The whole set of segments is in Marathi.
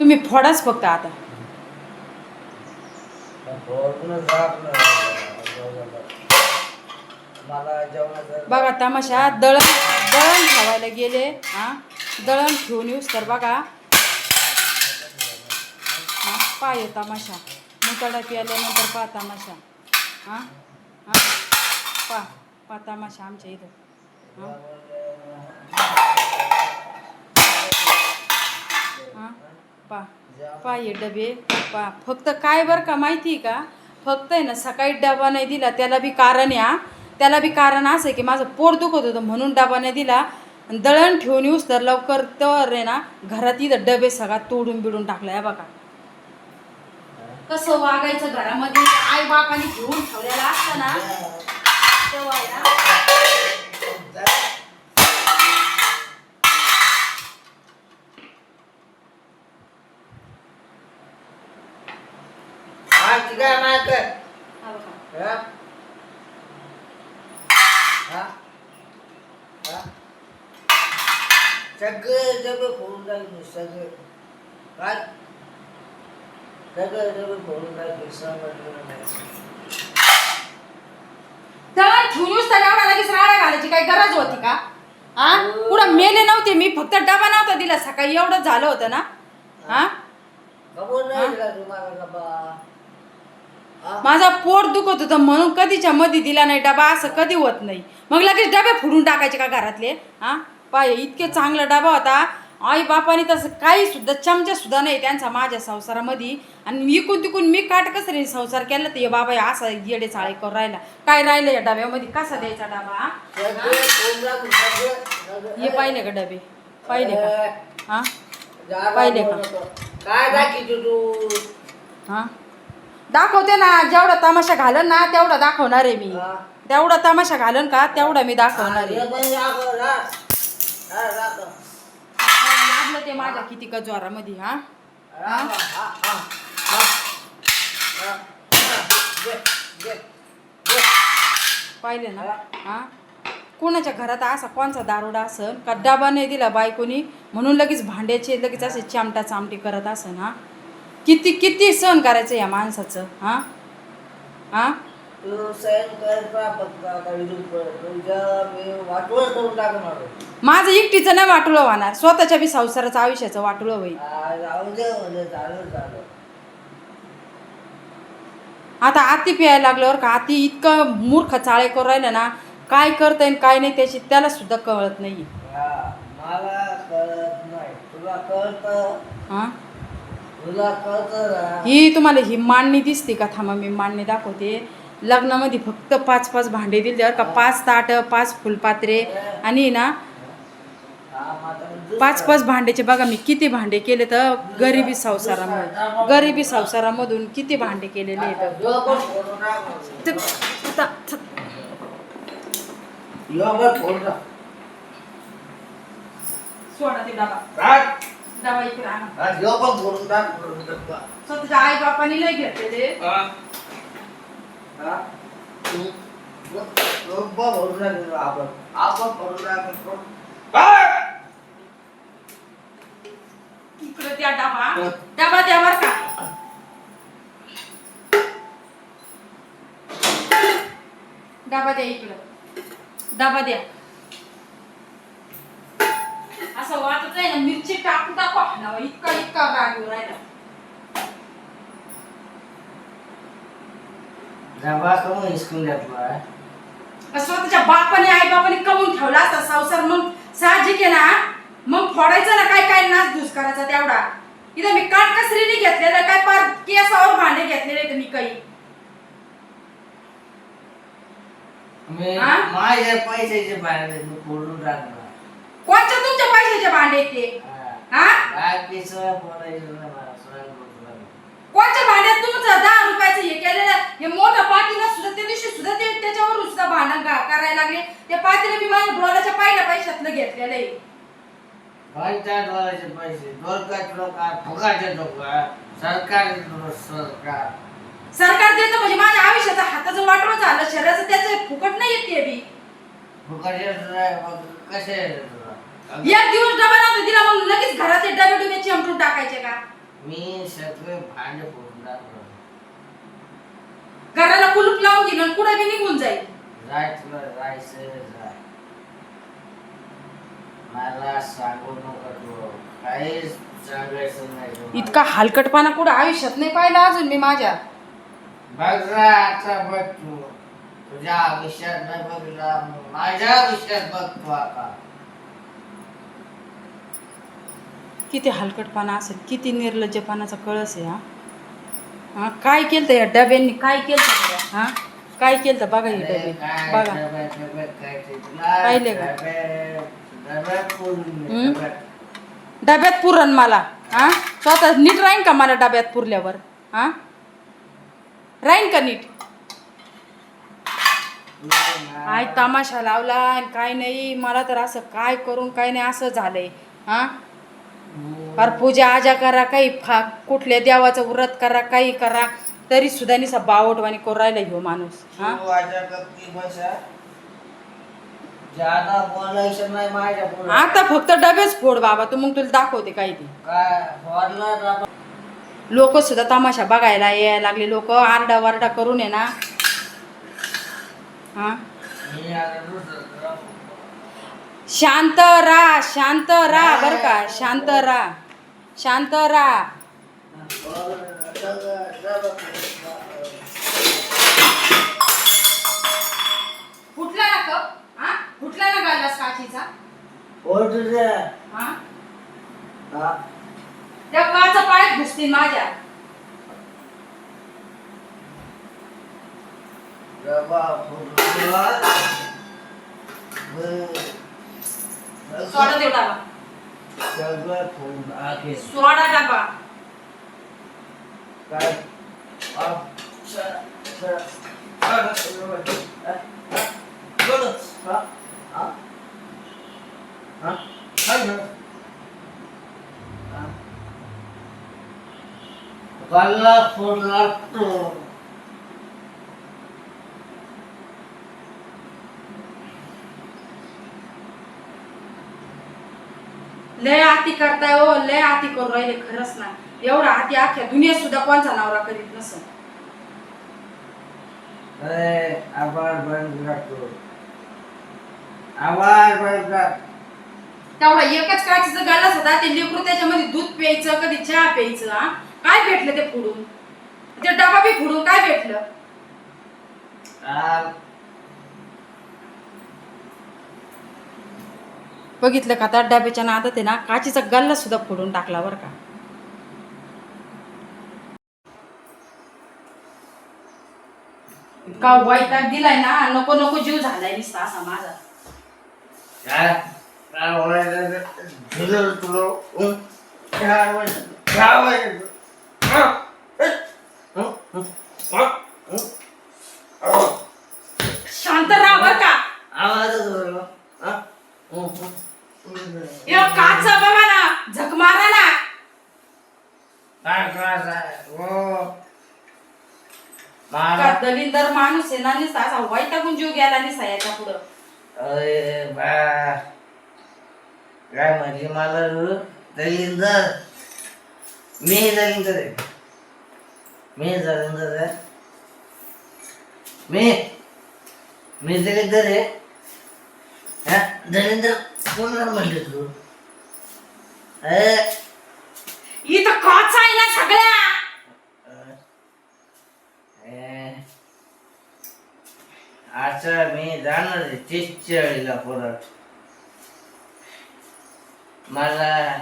तुम्ही फोडाच फक्त आता. बघा तमाशा दळण दळण ठेवायला गेले हा? दळण घेऊन येऊस तर बघा. पाय तमाशा. मुतडा प्याल्यानंतर पा तमाशा. हा? हा? पा पा तमाशा आमच्या इथं. हां हा? पा पा हे डबे पा फक्त काय बरं का माहिती आहे का? फक्त आहे ना सकाळी डबा नाही दिला त्याला बी कारण या त्याला बी कारण असं आहे की माझं पोट दुखत होतं म्हणून डबा नाही दिला. आणि दळण ठेवून येऊस तर लवकर तर आहे ना घरात इथं डबे सगळा तोडून बिडून टाकला या बघा. कसं वागायचं घरामध्ये? आई बापाने घेऊन ठेवलेला असतं ना. तेव्हा आहे ना हा ठीक आहे नाही कर हा बघा. हा? हा? हा? सगळे डबे फोडून टाकले सगळे काय सगळे डबे फोडून समजलं नाही एवढा लगेच राडा घालायची काही गरज होती का हा पुढं मेले नव्हते मी फक्त डबा नव्हता दिला सकाळी एवढंच झालं होतं ना हा कबूल नाही दिला तुम्हाला डबा हा? माझा पोट दुखत होतं म्हणून कधीच्या मध्ये दिला नाही डबा असं कधी होत नाही. मग लगेच डबे फोडून टाकायचे का घरातले? हा? पाय इतके चांगला डबा होता. आई बापाने तसं काही सुद्धा चमचा सुद्धा नाही त्यांचा माझ्या संसारामध्ये. आणि इकून तिकून मी काट कसं रे संसार केला तर हे बाबा असा येडे चाळे करून राहिला. काय राहिलं या डब्यामध्ये? कसा द्यायचा डबा? हा? पाहिले का डबे? पाहिले का? हा? पाहिले का? काय हा? दाखवते ना जेवढा तमाशा घालन ना तेवढा दाखवणार आहे मी. तेवढा तमाशा घालन का तेवढा मी दाखवणार आहे. लागलं ते माझ्या किती का ज्वारामध्ये हा. पाहिले ना? हा. कोणाच्या घरात असा कोणचा दारोडा असन? का डबा नाही दिला बायकोनी? म्हणून लगेच भांड्याचे लगेच असे चामटा चामटी करत असन हा? किती किती सहन करायचं या माणसाचं? हा? हा. माझं एकटीचं नाही वाटुळं होणार. स्वतःच्या बी संसाराचं आयुष्याचं वाटुळं होईल. म्हणजे आता आती प्यायला लागल्यावर का? आती इतकं मूर्ख चाळे करून राहिलं ना काय करता येईल काय नाही त्याची त्याला सुद्धा कळत नाही मला कळत नाही. तुला कळत? हा तुम्हाला ही मांडणी दिसते का? थांबा मी मांडणी दाखवते. लग्नामध्ये फक्त पाच पाच भांडे दिले का? पाच ताट पाच फुलपात्रे आणि ना पाच पाच भांड्याचे बघा मी किती भांडे केले तर गरिबी संसारामध्ये गरिबी संसारामधून किती भांडे केलेले आहेत. डबा टाक. डबा इकडे आणा हा, यो पण फोडून टाक, फोडून टाक. स्वतःच्या आई बापाने घेतलेले हा? तू- टाक आपण. आपण टाक. इकडे त्या डबा डबा द्या बर का डबा द्या इकडं डबा द्या असं वाटत आहे ना मिरची टाकू टाकू हाणावं. इतका इतका राग येऊ राहिला. डबा कमून हिसकून घेतला स्वतःच्या बापाने आई बापाने कमवून ठेवला असता संसार? मग साहजिक आहे ना मग फोडायचा ना काय काय नाच धूस करायचा तेवढा. इथं मी काटकसरीने घेतलेलं काय पार केसावर भांडे घेतलेले मी काही. मी हा? माझ्या पैशाचे बाहेर मी फोडून टाकणार कोणच्या तुमच्या पैशाचे भांडे आहेत ते हा. कोणच्या भांड्यात तुमचं दहा रुपयाचं हे केलेलं हे मोठं पाटीला सुद्धा त्या दिवशी सुद्धा ते त्याच्यावर सुद्धा भांडण का- करायला लागले. ते पाटीला मी माझ्या डोळ्याच्या पहिल्या पैशातलं घेतलेलं आहे. पैसे डोलकाट लोक फुकाचे लोक सरकार सरकार. सरकार देतं म्हणजे माझ्या आयुष्याचा हाताचं वाटवं झालं शरीराचं त्याचं फुकट नाही येत बी फुकाचे कसे एक दिवस डबा नव्हता दिला मग लगेच घरातले डबे डुबे चिमटून टाकायचे का? मी सगळे भांडे फोडून टाकलं. घराला कुलूप लावून घेऊन कुठे बी निघून जाईल. जाय तुला जायचं जाय मला सांगू नको तू. काहीच सांगायचं नाही. इतका हलकटपणा कुठं आयुष्यात नाही पाहिला अजून मी माझ्या. बघ आता बघ तू. तुझ्या आयुष्यात नाही बघला माझ्या आयुष्यात बघ तू आता. किती हलकटपणा असेल किती निर्लज्जपणाचा कळस आहे हा. काय केलं या डब्यांनी? काय केलं हा? काय केलं बघा हे डबे. बघा. पाहिले का? डब्यात- पुरण मला. हा? स्वतः नीट राहीन का मला डब्यात पुरल्यावर? हा? राहीन का नीट? आय तमाशा लावला काय नाही मला तर असं काय करून काय नाही असं झालंय. हा? अरे पूजा आजा करा काही फा कुठल्या देवाचं व्रत करा काही करा तरी सुद्धा निसा बावटवाणी करून राहिला ह्यो माणूस हा? तू माझ्या गप्पी बसा. ज्यादा बोलायचं नाही माझ्या पुढं. आता फक्त डबेच फोड बाबा तू मग तुला दाखवते काय ते. काय लोक सुद्धा तमाशा बघायला यायला लागले लोक आरडा वारडा करून आहे ना. हा? मी आता दुसरं शांत राहा शांत राहा बर का? शांत राहा शांत राहा फुटला ना कप? हा? फुटला ना गालास काचीचा? हो हा? हा. त्या काचा पायात घुसतील माझ्या. डबा फुटला बरं. सोडा देऊ डाबा सगळं फुटून सोडा टाका काय आ, सर, आ, आ, आ, आ, हा, काय झालं? हा. गल्ला फोडला तो लय आती करताय हो लय आती करून राहिले खरंच ना. एवढा आती अख्ख्या दुनियेत सुद्धा कोणचा नवरा करीत नसं अरे आवाज बंद करतो बंद कर तेवढा एकच काचीचं गालास होता ते लेकरू त्याच्यामध्ये दूध प्यायचं कधी चहा प्यायचं हा? काय भेटलं ते फुडून? ते डबा बी फुडून काय भेटलं? आ, बघितलं का? त्या डब्याच्या नादात आहे ना काचीचा गल्ला सुद्धा फोडून टाकला बरं का. इतका वैताग दिलाय ना नको नको जीव झालाय नुसता असा माझा. काय? काय बोलायचं ते? दिलं तुला हं? काय बोलायचं? काय बोलायचं? हं? हं? हं? हं? हं? हं? शांत राहा बर का आवाजच बरोबर. हं? हं? हं? यो काचा बघा ना झक मारा ना काय त्रास आहे? हो. का मला दलिंदर माणूस आहे ना नुसता असा वैतागून जीव गेला निसा याच्या पुढं. अरे बा. काय म्हणजे मला दलिंदर. मी दलिंदर आहे. मी दलिंदर आहे. मी. मी दलिंदर आहे. हा? दलिंदर कोणाला म्हणले तू? अरे इथं काचा आहे ना सगळ्या. आता मी जाणार आहे चिचळीला परत. मला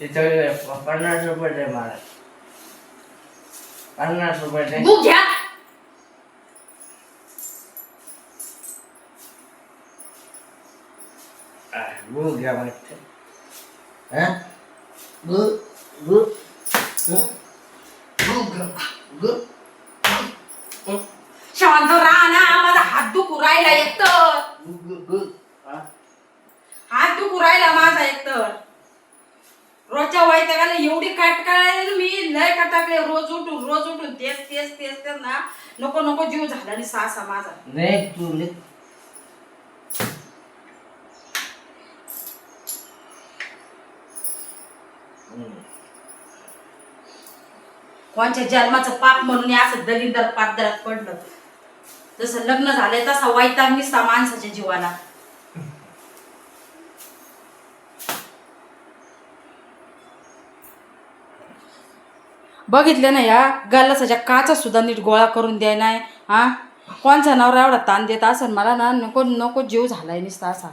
तिथे पन्नास रुपये दे मला. पन्नास रुपये दे. बुक घ्या. आ, गु घ्या वाटतं हा? गु गु? गु घ्या. गु? शांत राहा ना माझा हात दुखू राहिला एकतर गु गु गु हात दुखू राहिला माझा एकतर रोजच्या वैतागाला एवढी काटकाळ मी लय कटाकले रोज उठून रोज उठून तेच तेच तेच तेच ना नको नको जीव झाला आणि सासा माझा नाही तू कोणच्या जन्माचं पाप म्हणून हे असं दलिंदर पादरात पडलं. जसं लग्न झालंय तसा वैताग निसता माणसाच्या जीवाला. बघितलं ना या गल्लासाच्या काचा सुद्धा नीट गोळा करून द्याय नाही हा? कोणचा नवरा एवढा ताण देत असेल मला ना नको नको जीव झालाय नुसता असा.